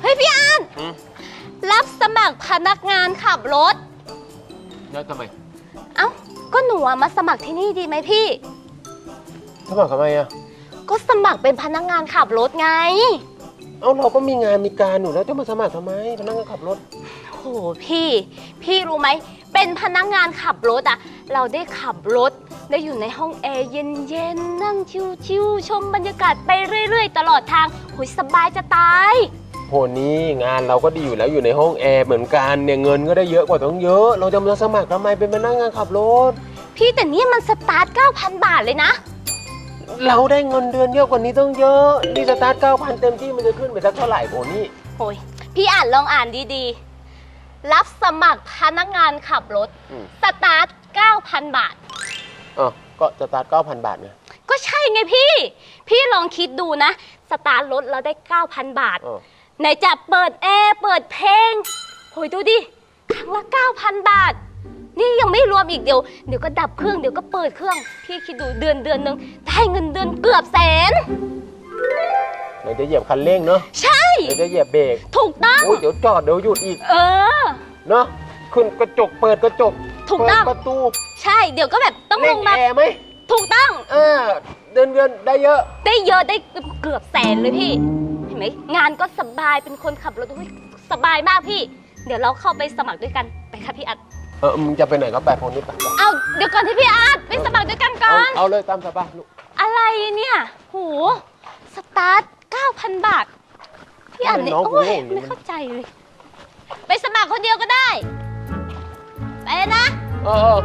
เฮ้ยพี่อาร์ตอืม รับสมัครพนักงานขับรถ แล้วทำไมเอ้า ก็หนูอะมาสมัครที่นี่ดีไหมพี่ สมัครทำไมอะ ก็สมัครเป็นพนักงานขับรถไง เอ้าเราก็มีงานมีการอยู่แล้วจะมาสมัครทำไมพนักงานขับรถ โหพี่ พี่รู้ไหม เป็นพนักงานขับรถอะเราได้ขับรถ ได้อยู่ในห้องแอร์เย็นๆ นั่งชิวๆชมบรรยากาศไปเรื่อยๆ ตลอดทางหุยสบายจะตาย โหนี่งานเราก็ดีอยู่แล้วอยู่ในห้องแอร์เหมือนกันเนี่ยเงินก็ได้เยอะกว่าต้องเยอะ เราจะมาสมัครทำไมเป็นพนักงานขับรถ พี่แต่นี่มันสตาร์ท 9,000 บาทเลยนะ เราได้เงินเดือนเยอะกว่านี้ต้องเยอะนี่สตาร์ทเก้าพันเต็มที่มันจะขึ้นไปสักเท่าไหร่โหนี่โอ้ยพี่อ่านลองอ่านดีๆ รับสมัครพนักงานขับรถ อืมสตาร์ท 9,000 บาทอ๋อก็สตาร์ทเก้าพันบาทไงก็ใช่ไงพี่ พี่ลองคิดดูนะ สตาร์ทรถเราได้ 9,000 บาทอ๋อ ไหนจะเปิดแอร์เปิดเพลงโหยดูดิครั้งละ 9,000 บาท นี่ยังไม่รวมอีกเดี๋ยว เดี๋ยวก็ดับเครื่องเดี๋ยวก็เปิดเครื่อง พี่คิดดูเดือนเดือนหนึ่งได้เงินเดือนเกือบแสน เดี๋ยวจะเหยียบคันเร่งเนาะใช่ เดี๋ยวจะเหยียบเบรกถูกต้อง โอ้ยเดี๋ยวจอดเดี๋ยวหยุดอีกเออ เนาะขึ้นกระจกเปิดกระจกถูกต้อง เปิดประตูใช่ เดี๋ยวก็แบบต้องลเร่งงแอมาร์ไหมถูกต้อง เออเดือนเดือนได้เยอะ ได้เยอะได้เกือบแสนเลยพี่เห็น ไหมงานก็สบายเป็นคนขับรถอุ๊ยสบายมากพี่ เดี๋ยวเราเข้าไปสมัครด้วยกันไปค่ะพี่อัดเออมึงจะไปไหนก็ไปคนนี้ไปไปเอาเดี๋ยวก่อนที่พี่อัดไปสมัครด้วยกันก่เอาอน เอาเลยตามสบายลูกอะไรเนี่ยโหสตาร์ท9,000 บาท พี่อัดเนี่ยทำไมน้องกูโอ้ยโง่อย่างนี้ไม่เข้าใจเลย ไปสมัครคนเดียวก็ได้ ไปเลยนะ เออเออ